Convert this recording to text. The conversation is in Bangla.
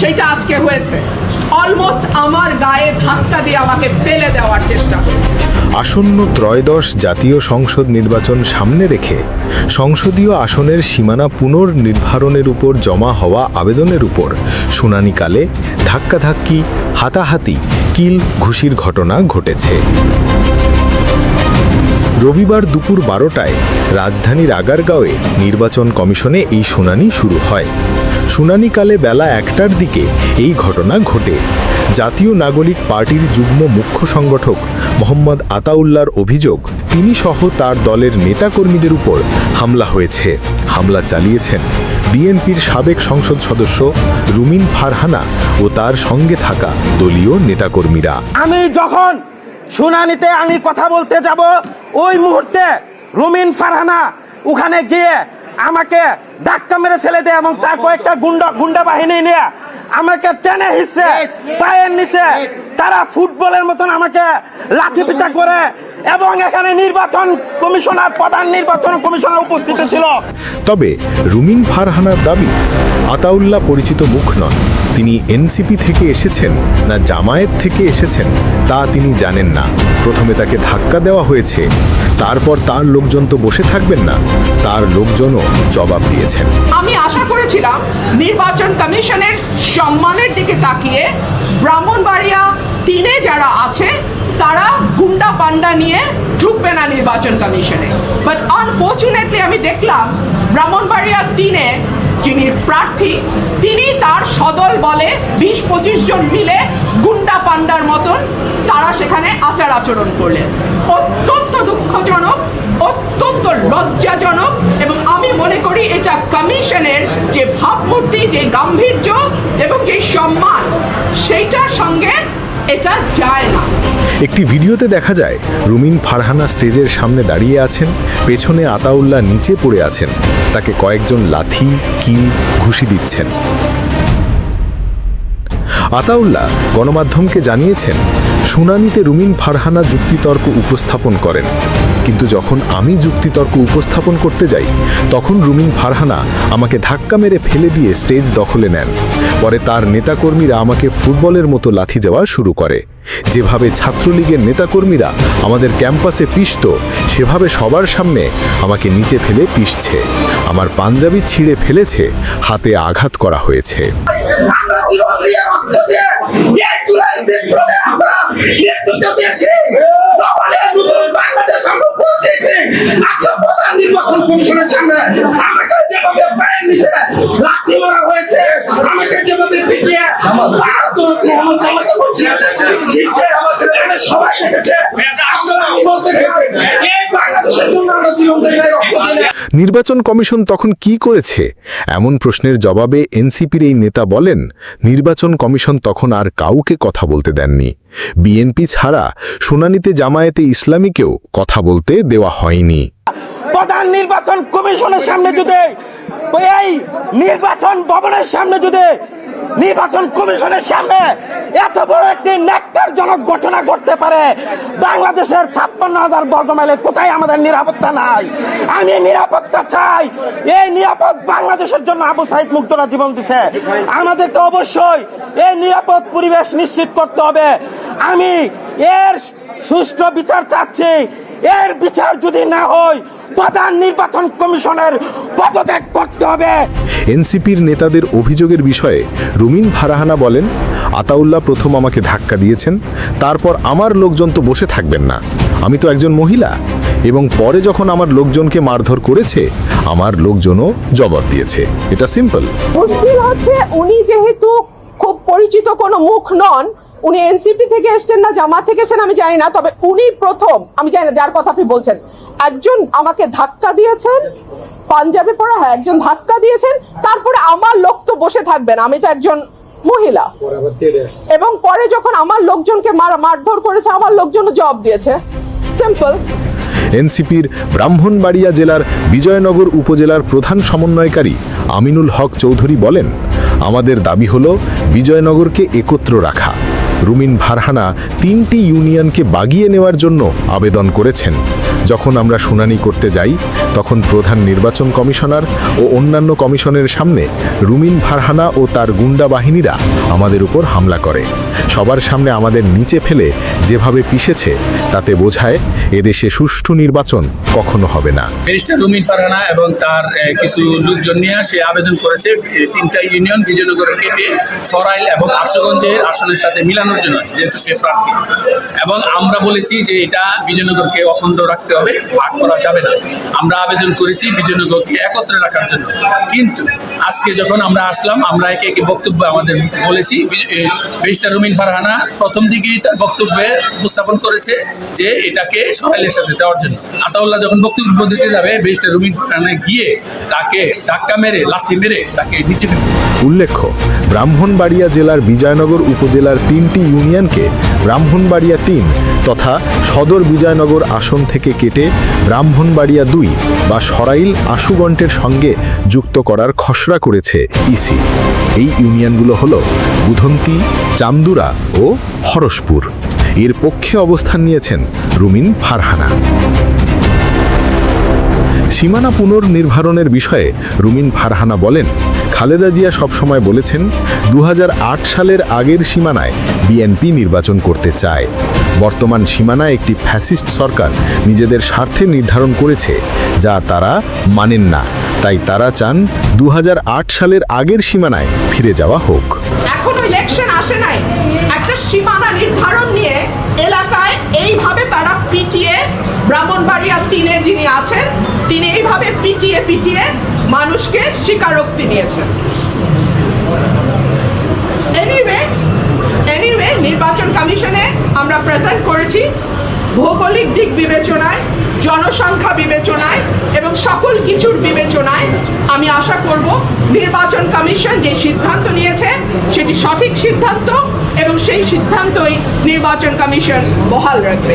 সেটা আজকে হয়েছে। অলমোস্ট আমার গায়ে ধাক্কা দিয়ে আমাকে ফেলে দেওয়ার চেষ্টা হয়েছে। আসন্ন ত্রয়োদশ জাতীয় সংসদ নির্বাচন সামনে রেখে সংসদীয় আসনের সীমানা পুনর্নির্ধারণের উপর জমা হওয়া আবেদনের উপর শুনানিকালে ধাক্কাধাক্কি, হাতাহাতি, কিল ঘুষির ঘটনা ঘটেছে। রবিবার দুপুর বারোটায় রাজধানীর আগারগাঁওয়ে নির্বাচন কমিশনে এই শুনানি শুরু হয়। শুনানিকালে বেলা একটার দিকে এই ঘটনা ঘটে। জাতীয় নাগরিক পার্টির যুগ্ম মুখ্য সংগঠক মোহাম্মদ আতাউল্লার অভিযোগ, তিনি সহ তার দলের নেতাকর্মীদের উপর হামলা হয়েছে। হামলা চালিয়েছেন বিএনপির সাবেক সংসদ সদস্য রুমিন ফারহানা ও তার সঙ্গে থাকা দলীয় নেতাকর্মীরা। আমি যখন শুনানিতে আমি কথা বলতে যাব, ওই মুহূর্তে রুমিন ফারহানা, ওখানে গিয়ে আমাকে ধাক্কা মেরে ফেলে দেয় এবং তার কয়েকটা গুন্ডা গুন্ডা বাহিনী নিয়ে আমাকে টেনে হিসছে পায়ের নিচে তারা ফুটবলের মতন আমাকে লাঠি পিটা করে এবং এখানে নির্বাচন কমিশনার, প্রধান নির্বাচন কমিশনার উপস্থিত ছিল। তবে রুমিন ফারহানার দাবি আতাউল্লাহ পরিচিত মুখ নন তিনি এনসিপি থেকে এসেছেন না জামায়াত থেকে এসেছেন তা তিনি জানেন না। প্রথমে তাকে ধাক্কা দেওয়া হয়েছে। তারপর তার লোকজন তো বসে থাকবেন না। তার লোকজনও জবাব দিয়েছেন। আমি আশা করেছিলাম নির্বাচন কমিশনের সম্মানের দিকে তাকিয়ে ব্রাহ্মণবাড়িয়া তিনে যারা আছে, তারা গুন্ডা পান্ডা নিয়ে ঢুকবে না নির্বাচন কমিশনে। বাট আনফর্চুনেটলি আমি দেখলাম ব্রাহ্মণবাড়িয়া তিনে যিনি প্রার্থী, তিনি তার সদল বলে বিশ পঁচিশ জন মিলে গুন্ডা পান্ডার মতন তারা সেখানে আচার আচরণ করলেন। অত্যন্ত দুঃখজনক, অত্যন্ত লজ্জাজনক এবং আমি মনে করি এটা কমিশনের যে ভাবমূর্তি, যে গাম্ভীর্য এবং যে সম্মান, সেইটার সঙ্গে এটা যায় না। একটি ভিডিওতে দেখা যায়, রুমিন ফারহানা স্টেজের সামনে দাঁড়িয়ে আছেন, পেছনে আতাউল্লাহ নিচে পড়ে আছেন। তাকে কয়েকজন লাথি, কিল ঘুষি দিচ্ছেন। আতাউল্লাহ গণমাধ্যমকে জানিয়েছেন, শুনানিতে রুমিন ফারহানা যুক্তিতর্ক উপস্থাপন করেন। কিন্তু যখন আমি যুক্তিতর্ক উপস্থাপন করতে যাই তখন রুমিন ফারহানা আমাকে ধাক্কা মেরে ফেলে দিয়ে স্টেজ দখলে নেন পরে তার নেতাকর্মীরা আমাকে ফুটবলের মতো লাথি দেওয়া শুরু করে যেভাবে ছাত্রলীগের নেতাকর্মীরা আমাদের ক্যাম্পাসে পিষত সেভাবে সবার সামনে আমাকে নিচে ফেলে পিষছে আমার পাঞ্জাবি ছিঁড়ে ফেলেছে হাতে আঘাত করা হয়েছে জীবন দিয়ে রক্ত দিয়ে এই জুলাই বিপ্লবে আমরা নেতৃত্ব দিয়েছি তখনই নতুন বাংলাদেশ আমরা করে দিয়েছি আজকে প্রধান নির্বাচন কমিশনের সামনে আমাকে যেভাবে পায়ের নিচে লাঠি মারা হয়েছে আমাকে যেভাবে পিটিয়ে আহত হচ্ছে আমাকে আমাকে বলছে ছিটছে এখানে সবাই দেখেছে। আসলে আমি বলতে এই বাংলাদেশের জন্য আমরা জীবন দিয়ে রক্ত নির্বাচন কমিশন তখন কি করেছে? এমন প্রশ্নের জবাবে এনসিপির এই নেতা বলেন নির্বাচন কমিশন তখন আর কাউকে কথা বলতে দেননি। বিএনপি ছাড়া শুনানিতে জামায়াতে ইসলামীকেও কথা বলতে দেওয়া হয়নি। প্রধান নির্বাচন কমিশনের সামনে যদি নির্বাচন ভবনের সামনে যদি নির্বাচন কমিশনের সামনে এত বড় একটি ন্যাক্কারজনক ঘটনা ঘটতে পারে, বাংলাদেশের ছাপ্পান্ন হাজার বর্গ মাইলে কোথায় আমাদের নিরাপত্তা নাই? আমি নিরাপত্তা চাই। এই নিরাপদ বাংলাদেশের জন্য আবু সাইদ মুক্তরা জীবন দিছে। আমাদেরকে অবশ্যই এই নিরাপদ পরিবেশ নিশ্চিত করতে হবে। আমি এর সুষ্ঠু বিচার চাচ্ছি। এর বিচার যদি না হয় প্রধান নির্বাচন কমিশনের পদত্যাগ করতে হবে। এনসিপির নেতাদের অভিযোগের বিষয়ে রুমিন ফারাহানা বলেন আতাউল্লাহ প্রথম আমাকে ধাক্কা দিয়েছেন তারপর আমার লোকজন তো বসে থাকবেন না। আমি তো একজন মহিলা এবং পরে যখন আমার লোকজনকে মারধর করেছে আমার লোকজনও জবাব দিয়েছে। এটা সিম্পল। মুশকিল হচ্ছে উনি যেহেতু খুব পরিচিত কোনো মুখ নন উনি এনসিপি থেকে এসেছেন না জামাত থেকে এসেছেন আমি জানি না তবে উনি প্রথম আমি জানি না যার কথা আপনি বলছেন। একজন আমাকে ধাক্কা দিয়েছেন, পাঞ্জাবে পড়া হ্যাঁ একজন ধাক্কা দিয়েছেন, তারপরে আমার লোক তো বসে থাকবেন আমি তো একজন মহিলা। এবং পরে যখন আমার লোকজনকে মার, মারধর করেছে, আমার লোকজনও জবাব দিয়েছে। সিম্পল এনসিপির ব্রাহ্মণবাড়িয়া জেলার বিজয়নগর উপজেলার প্রধান সমন্বয়কারী আমিনুল হক চৌধুরী বলেন, আমাদের দাবি হল বিজয়নগরকে একত্র রাখা। রুমিন ভারহানা তিনটি ইউনিয়নকে বাগিয়ে নেওয়ার জন্য আবেদন করেছেন। যখন আমরা শুনানি করতে যাই, তখন প্রধান নির্বাচন কমিশনার ও অন্যান্য কমিশনের সামনে রুমিন ফারহানা ও তার গুন্ডা বাহিনীরা আমাদের উপর হামলা করে। সবার সামনে আমাদের নিচে ফেলে যেভাবে পিষেছে, তাতে বোঝায় এদেশে সুষ্ঠু নির্বাচন কখনো হবে না। রুমিন ফারহানা এবং তার কিছু লোকজন নিয়ে সে আবেদন করেছে তিনটা ইউনিয়ন বিজয়নগরের কেটে, সরাইল এবং আশুগঞ্জের আসনের সাথে মিলানোর জন্য, যেহেতু সে প্রার্থী। এবং আমরা বলেছি যে এটা বিজয়নগরকে অখণ্ড রাখতে হবে, ভাগ করা যাবে না। আমরা আবেদন করেছি বিজয়নগরকে একত্রে রাখার জন্য। কিন্তু আজকে যখন আমরা আসলাম, আমরা একে একে বক্তব্য আমাদের বলেছি। ব্যারিস্টার রুমিন ফারহানা প্রথম দিকেই তার বক্তব্যে উপস্থাপন করেছে যে এটাকে সরাইলের সাথে দেওয়ার জন্য। আতাউল্লাহ যখন বক্তব্য দিতে যাবে ব্যারিস্টার রুমিন ফারহানা গিয়ে তাকে ধাক্কা মেরে, লাথি মেরে তাকে নিচে উল্লেখ্য, ব্রাহ্মণবাড়িয়া জেলার বিজয়নগর উপজেলার তিনটি ইউনিয়নকে ব্রাহ্মণবাড়িয়া তিন তথা সদর বিজয়নগর আসন থেকে কেটে ব্রাহ্মণবাড়িয়া দুই বা সরাইল আশুগন্টের সঙ্গে যুক্ত করার খসড়া করেছে ইসি। এই ইউনিয়নগুলো হল বুধন্তি চামদুরা ও হরসপুর। এর পক্ষে অবস্থান নিয়েছেন রুমিন ফারহানা। সীমানা পুনর্নির্ধারণের বিষয়ে রুমিন ফারহানা বলেন খালেদা জিয়া সবসময় বলেছেন দু হাজার আট সালের আগের সীমানায় বিএনপি নির্বাচন করতে চায়। বর্তমান সীমানায় একটি ফ্যাসিস্ট সরকার নিজেদের স্বার্থে নির্ধারণ করেছে, যা তারা মানেন না। তাই তারা চান দু হাজার আট সালের আগের সীমানায় ফিরে যাওয়া হোক। এখনও ইলেকশন আসে নাই। একটা সীমানা নির্ধারণ নিয়ে এলাকায় এইভাবে তারা পিটিয়ে ব্রাহ্মণবাড়িয়া তিনের যিনি আছেন, তিনি এইভাবে পিটিয়ে পিটিয়ে মানুষকে স্বীকারোক্তি নিয়েছেন এনিওয়ে এনিওয়ে নির্বাচন কমিশনে আমরা প্রেজেন্ট করেছি ভৌগোলিক দিক বিবেচনায়, জনসংখ্যা বিবেচনায় এবং সকল কিছুর বিবেচনায় আমি আশা করব নির্বাচন কমিশন যে সিদ্ধান্ত নিয়েছে, সেটি সঠিক সিদ্ধান্ত এবং সেই সিদ্ধান্তই নির্বাচন কমিশন বহাল রাখবে।